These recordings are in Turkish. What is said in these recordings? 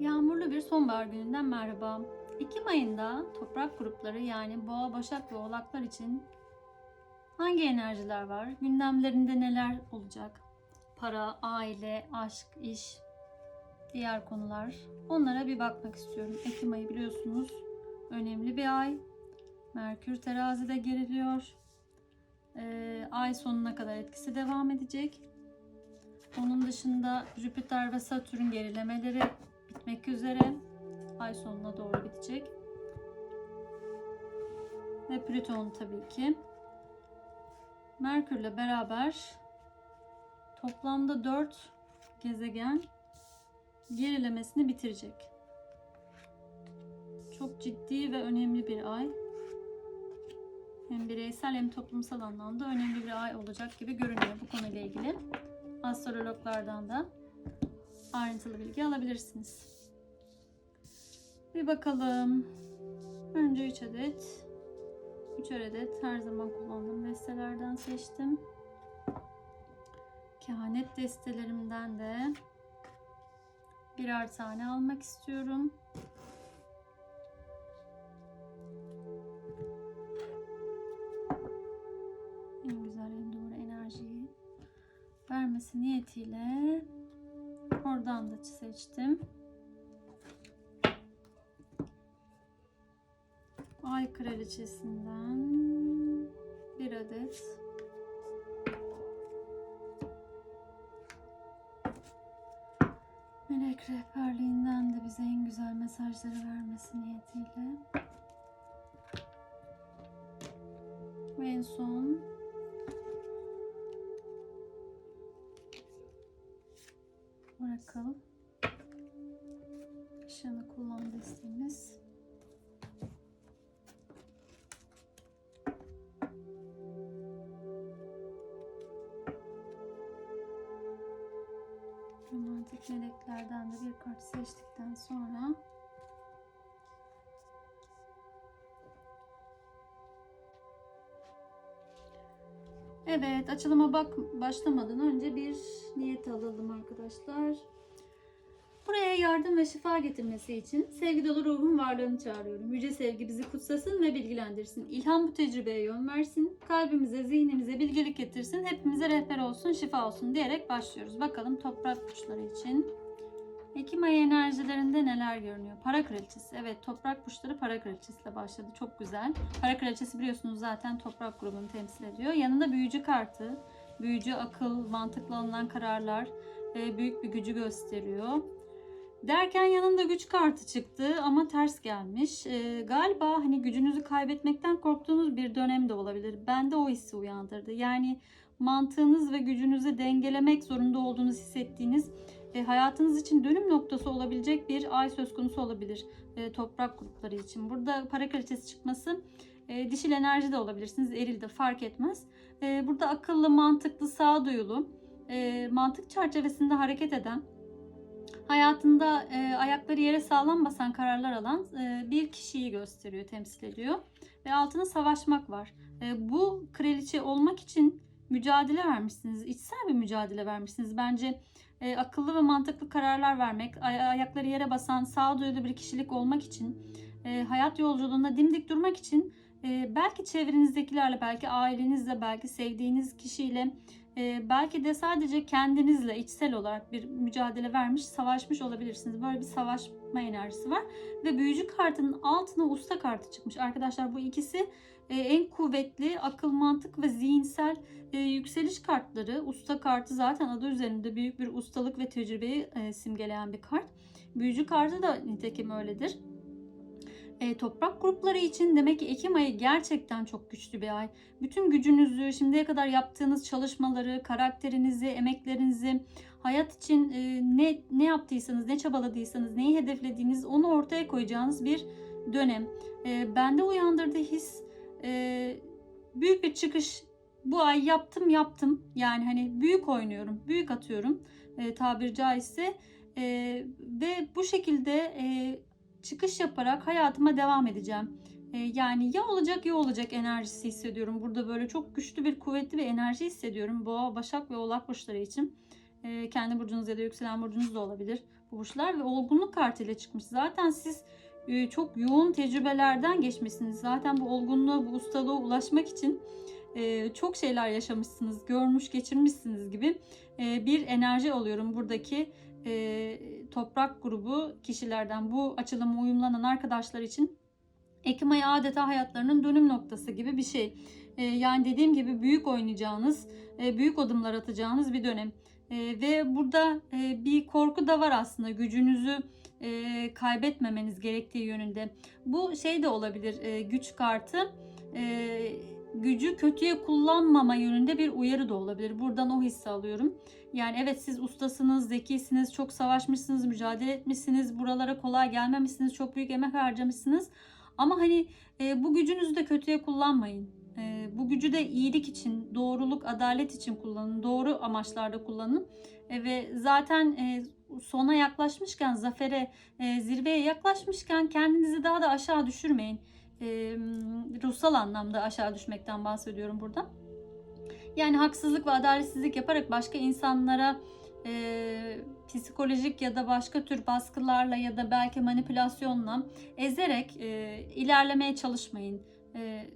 Yağmurlu bir sonbahar gününden merhaba. Ekim ayında toprak grupları yani boğa, başak ve oğlaklar için hangi enerjiler var? Gündemlerinde neler olacak? Para, aile, aşk, iş, diğer konular. Onlara bir bakmak istiyorum. Ekim ayı biliyorsunuz önemli bir ay. Merkür terazide geriliyor. Ee, ay sonuna kadar etkisi devam edecek. Onun dışında Jüpiter ve Satürn gerilemeleri bitmek üzere. Ay sonuna doğru bitecek. Ve Plüton tabii ki. Merkürle beraber toplamda 4 gezegen gerilemesini bitirecek. Çok ciddi ve önemli bir ay. Hem bireysel hem toplumsal anlamda önemli bir ay olacak gibi görünüyor bu konuyla ilgili. Astrologlardan da ayrıntılı bilgi alabilirsiniz. Bir bakalım. Önce 3 adet. 3 adet her zaman kullandığım destelerden seçtim. Kehanet destelerimden de birer tane almak istiyorum. En güzel en doğru enerjiyi vermesi niyetiyle oradan da seçtim. Ay kraliçesinden bir adet melek rehberliğinden de bize en güzel mesajları vermesi niyetiyle Oracle ışığını kullan destemiz. Romantik meleklerden de bir kart seçtikten sonra Evet, açılıma bak başlamadan önce bir niyet alalım arkadaşlar. Buraya yardım ve şifa getirmesi için sevgi dolu ruhun varlığını çağırıyorum. Yüce sevgi bizi kutsasın ve bilgilendirsin. İlham bu tecrübeye yön versin. Kalbimize, zihnimize bilgelik getirsin. Hepimize rehber olsun, şifa olsun diyerek başlıyoruz. Bakalım toprak burçları için. Ekim ayı enerjilerinde neler görünüyor? Para kraliçesi. Evet toprak burçları para kraliçesiyle başladı. Çok güzel. Para kraliçesi biliyorsunuz zaten toprak grubunu temsil ediyor. Yanında büyücü kartı. Büyücü akıl, mantıklı alınan kararlar, e, büyük bir gücü gösteriyor. Derken yanında güç kartı çıktı ama ters gelmiş. E, galiba hani gücünüzü kaybetmekten korktuğunuz bir dönem de olabilir. Bende o hissi uyandırdı. Yani mantığınız ve gücünüzü dengelemek zorunda olduğunuz hissettiğiniz e, hayatınız için dönüm noktası olabilecek bir ay söz konusu olabilir e, toprak grupları için. Burada para kalitesi çıkması e, dişil enerji de olabilirsiniz, eril de fark etmez. E, burada akıllı, mantıklı, sağduyulu, e, mantık çerçevesinde hareket eden, hayatında e, ayakları yere sağlam basan kararlar alan e, bir kişiyi gösteriyor, temsil ediyor. Ve altına savaşmak var. E, bu kraliçe olmak için mücadele vermişsiniz, içsel bir mücadele vermişsiniz. Bence e, akıllı ve mantıklı kararlar vermek, ay- ayakları yere basan, sağduyulu bir kişilik olmak için, e, hayat yolculuğunda dimdik durmak için e, belki çevrenizdekilerle, belki ailenizle, belki sevdiğiniz kişiyle, e, belki de sadece kendinizle içsel olarak bir mücadele vermiş, savaşmış olabilirsiniz. Böyle bir savaşma enerjisi var. Ve büyücü kartının altına usta kartı çıkmış. Arkadaşlar bu ikisi e, en kuvvetli akıl, mantık ve zihinsel e, yükseliş kartları. Usta kartı zaten adı üzerinde büyük bir ustalık ve tecrübeyi e, simgeleyen bir kart. Büyücü kartı da nitekim öyledir. E, toprak grupları için demek ki Ekim ayı gerçekten çok güçlü bir ay. Bütün gücünüzü, şimdiye kadar yaptığınız çalışmaları, karakterinizi, emeklerinizi, hayat için e, ne ne yaptıysanız, ne çabaladıysanız, neyi hedeflediğiniz onu ortaya koyacağınız bir dönem. E, bende uyandırdığı his e, büyük bir çıkış. Bu ay yaptım yaptım. Yani hani büyük oynuyorum, büyük atıyorum e, tabir caizse. E, ve bu şekilde e, çıkış yaparak hayatıma devam edeceğim. E, yani ya olacak ya olacak enerjisi hissediyorum. Burada böyle çok güçlü bir kuvvetli bir enerji hissediyorum. Boğa, Başak ve Oğlak burçları için. E, kendi burcunuz ya da yükselen burcunuz da olabilir bu burçlar ve olgunluk kartıyla çıkmış. Zaten siz e, çok yoğun tecrübelerden geçmişsiniz. Zaten bu olgunluğa, bu ustalığa ulaşmak için e, çok şeyler yaşamışsınız, görmüş, geçirmişsiniz gibi e, bir enerji alıyorum buradaki e, toprak grubu kişilerden. Bu açılıma uyumlanan arkadaşlar için Ekim ayı adeta hayatlarının dönüm noktası gibi bir şey. E, yani dediğim gibi büyük oynayacağınız, e, büyük adımlar atacağınız bir dönem. E, ve burada e, bir korku da var aslında gücünüzü e, kaybetmemeniz gerektiği yönünde. Bu şey de olabilir e, güç kartı. E, gücü kötüye kullanmama yönünde bir uyarı da olabilir. Buradan o hissi alıyorum. Yani evet siz ustasınız, zekisiniz, çok savaşmışsınız, mücadele etmişsiniz, buralara kolay gelmemişsiniz, çok büyük emek harcamışsınız. Ama hani e, bu gücünüzü de kötüye kullanmayın. E, bu gücü de iyilik için, doğruluk, adalet için kullanın. Doğru amaçlarda kullanın. E, ve zaten e, sona yaklaşmışken, zafere, e, zirveye yaklaşmışken kendinizi daha da aşağı düşürmeyin. E, ruhsal anlamda aşağı düşmekten bahsediyorum burada. Yani haksızlık ve adaletsizlik yaparak başka insanlara e, psikolojik ya da başka tür baskılarla ya da belki manipülasyonla ezerek e, ilerlemeye çalışmayın. E,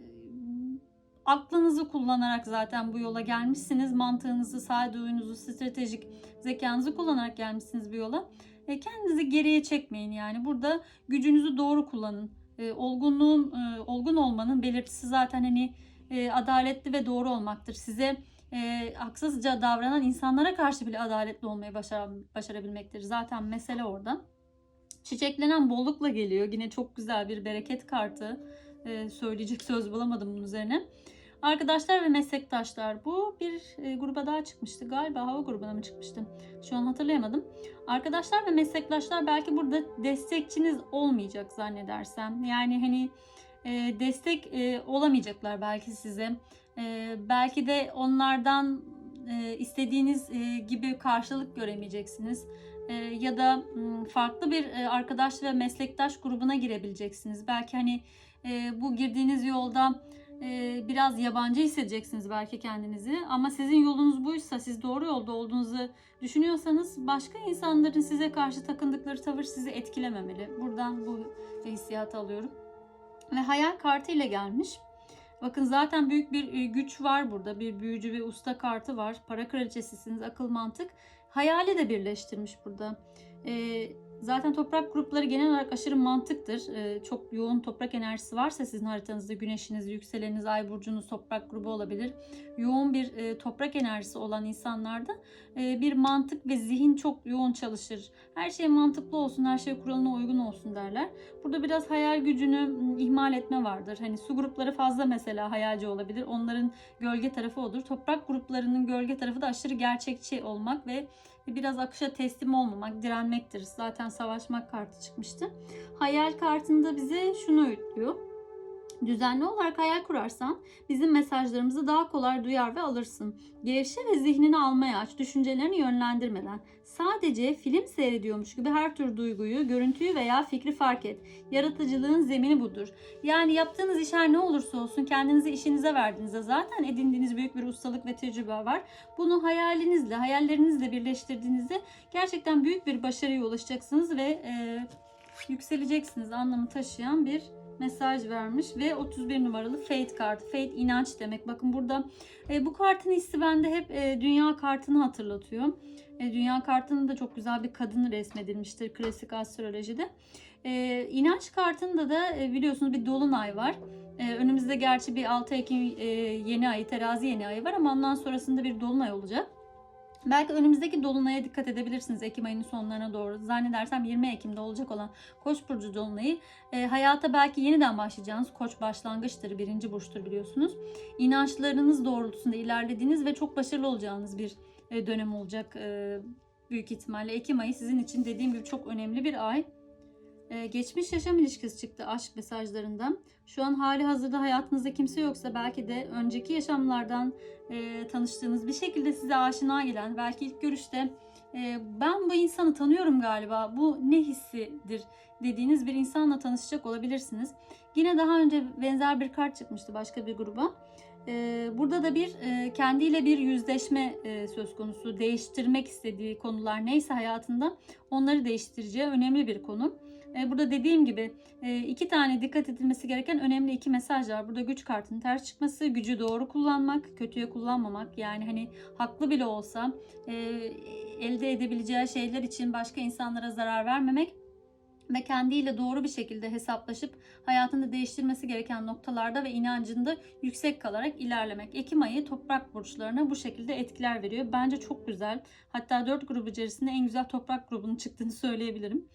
aklınızı kullanarak zaten bu yola gelmişsiniz. Mantığınızı, sağduyunuzu, stratejik zekanızı kullanarak gelmişsiniz bu yola. E, kendinizi geriye çekmeyin yani. Burada gücünüzü doğru kullanın. E, olgunluğun, e, olgun olmanın belirtisi zaten hani e, adaletli ve doğru olmaktır. Size e, haksızca davranan insanlara karşı bile adaletli olmayı başar, başarabilmektir. Zaten mesele orada. Çiçeklenen bollukla geliyor. Yine çok güzel bir bereket kartı. E, söyleyecek söz bulamadım bunun üzerine. Arkadaşlar ve meslektaşlar bu bir e, gruba daha çıkmıştı. Galiba hava grubuna mı çıkmıştı? Şu an hatırlayamadım. Arkadaşlar ve meslektaşlar belki burada destekçiniz olmayacak zannedersem. Yani hani e, destek e, olamayacaklar belki size. E, belki de onlardan e, istediğiniz e, gibi karşılık göremeyeceksiniz. E, ya da farklı bir e, arkadaş ve meslektaş grubuna girebileceksiniz. Belki hani e, bu girdiğiniz yolda biraz yabancı hissedeceksiniz belki kendinizi. Ama sizin yolunuz buysa, siz doğru yolda olduğunuzu düşünüyorsanız başka insanların size karşı takındıkları tavır sizi etkilememeli. Buradan bu hissiyatı alıyorum. Ve hayal kartı ile gelmiş. Bakın zaten büyük bir e, güç var burada. Bir büyücü ve usta kartı var. Para kraliçesisiniz, akıl mantık. Hayali de birleştirmiş burada. Ee, zaten toprak grupları genel olarak aşırı mantıktır. Ee, çok yoğun toprak enerjisi varsa sizin haritanızda güneşiniz, yükseleniniz, ay burcunuz toprak grubu olabilir. Yoğun bir e, toprak enerjisi olan insanlarda e, bir mantık ve zihin çok yoğun çalışır. Her şey mantıklı olsun, her şey kuralına uygun olsun derler. Burada biraz hayal gücünü m, ihmal etme vardır. Hani su grupları fazla mesela hayalci olabilir. Onların gölge tarafı odur. Toprak gruplarının gölge tarafı da aşırı gerçekçi olmak ve biraz akışa teslim olmamak, direnmektir. Zaten savaşmak kartı çıkmıştı. Hayal kartında bize şunu öğütlüyor. Düzenli olarak hayal kurarsan bizim mesajlarımızı daha kolay duyar ve alırsın. Gevşe ve zihnini almaya aç, düşüncelerini yönlendirmeden. Sadece film seyrediyormuş gibi her tür duyguyu, görüntüyü veya fikri fark et. Yaratıcılığın zemini budur. Yani yaptığınız iş her ne olursa olsun kendinizi işinize verdiğinizde zaten edindiğiniz büyük bir ustalık ve tecrübe var. Bunu hayalinizle, hayallerinizle birleştirdiğinizde gerçekten büyük bir başarıya ulaşacaksınız ve e, yükseleceksiniz anlamı taşıyan bir mesaj vermiş ve 31 numaralı Fate kartı. Fate inanç demek. Bakın burada e, bu kartın hissi bende hep e, dünya kartını hatırlatıyor. E, dünya kartının da çok güzel bir kadını resmedilmiştir klasik astrolojide. E, inanç kartında da e, biliyorsunuz bir dolunay var. E, önümüzde gerçi bir 6 Ekim e, yeni ayı, terazi yeni ayı var ama ondan sonrasında bir dolunay olacak. Belki önümüzdeki dolunaya dikkat edebilirsiniz Ekim ayının sonlarına doğru. Zannedersem 20 Ekim'de olacak olan Koç burcu dolunayı e, hayata belki yeniden başlayacağınız Koç başlangıçtır, birinci burçtur biliyorsunuz. İnançlarınız doğrultusunda ilerlediğiniz ve çok başarılı olacağınız bir e, dönem olacak e, büyük ihtimalle. Ekim ayı sizin için dediğim gibi çok önemli bir ay. Ee, geçmiş yaşam ilişkisi çıktı aşk mesajlarından. Şu an hali hazırda hayatınızda kimse yoksa belki de önceki yaşamlardan e, tanıştığınız bir şekilde size aşina gelen belki ilk görüşte e, ben bu insanı tanıyorum galiba bu ne hissidir dediğiniz bir insanla tanışacak olabilirsiniz. Yine daha önce benzer bir kart çıkmıştı başka bir gruba. Ee, burada da bir e, kendiyle bir yüzleşme e, söz konusu. Değiştirmek istediği konular neyse hayatında onları değiştireceği önemli bir konu. Ee, burada dediğim gibi e, iki tane dikkat edilmesi gereken önemli iki mesaj var. Burada güç kartının ters çıkması, gücü doğru kullanmak, kötüye kullanmamak. Yani hani haklı bile olsa e, elde edebileceği şeyler için başka insanlara zarar vermemek ve kendiyle doğru bir şekilde hesaplaşıp hayatını değiştirmesi gereken noktalarda ve inancında yüksek kalarak ilerlemek. Ekim ayı toprak burçlarına bu şekilde etkiler veriyor. Bence çok güzel. Hatta 4 grup içerisinde en güzel toprak grubunun çıktığını söyleyebilirim.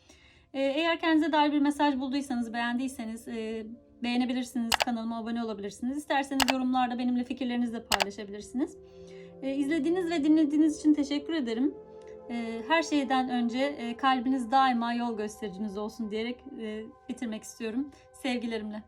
Ee, Eğer kendinize dair bir mesaj bulduysanız, beğendiyseniz e, beğenebilirsiniz. Kanalıma abone olabilirsiniz. İsterseniz yorumlarda benimle fikirlerinizi de paylaşabilirsiniz. Ee, İzlediğiniz ve dinlediğiniz için teşekkür ederim. Ee, Her şeyden önce e, kalbiniz daima yol göstericiniz olsun diyerek e, bitirmek istiyorum. Sevgilerimle.